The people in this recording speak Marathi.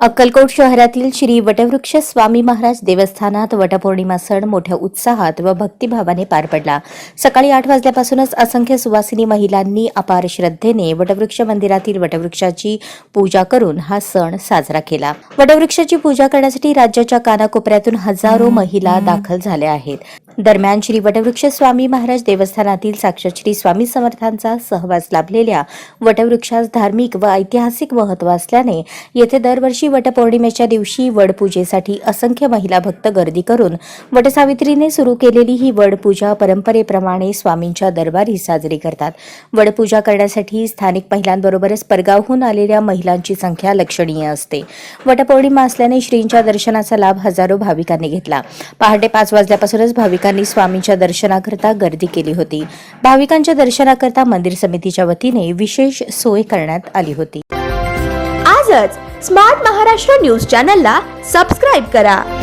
अक्कलकोट शहरातील श्री वटवृक्ष स्वामी महाराज देवस्थानात वटपौर्णिमा सण मोठ्या उत्साहात व भक्तिभावाने पार पडला. सकाळी आठ वाजल्यापासूनच असंख्य सुवासिनी महिलांनी अपार श्रद्धेने वटवृक्ष मंदिरातील वटवृक्षाची पूजा करून हा सण साजरा केला. वटवृक्षाची पूजा करण्यासाठी राज्याच्या कानाकोपऱ्यातून हजारो महिला दाखल झाल्या आहेत. दरम्यान श्री वटवृक्ष स्वामी महाराज देवस्थानातील साक्षरश्री स्वामी समर्थांचा सहवास लाभलेल्या वटवृक्षास धार्मिक व ऐतिहासिक महत्त्व असल्याने येथे दरवर्षी वटपौर्णिमेच्या दिवशी वडपूजेसाठी असंख्य महिला भक्त गर्दी करून वटसावित्रीने सुरू केलेली ही वडपूजा परंपरेप्रमाणे स्वामींच्या दरबारी साजरी करतात. वडपूजा करण्यासाठी स्थानिक महिलांबरोबरच परगावहून आलेल्या महिलांची संख्या लक्षणीय असते. वटपौर्णिमा असल्याने श्रींच्या दर्शनाचा लाभ हजारो भाविकांनी घेतला. पहाटे पाच वाजल्यापासूनच भाविक भाविकांनी स्वामींच्या दर्शनाकरता गर्दी केली होती. भाविकांच्या दर्शनाकरता मंदिर समितीच्या वतीने विशेष सोय करण्यात आली होती. आजच स्मार्ट महाराष्ट्र न्यूज चॅनलला सबस्क्राईब करा.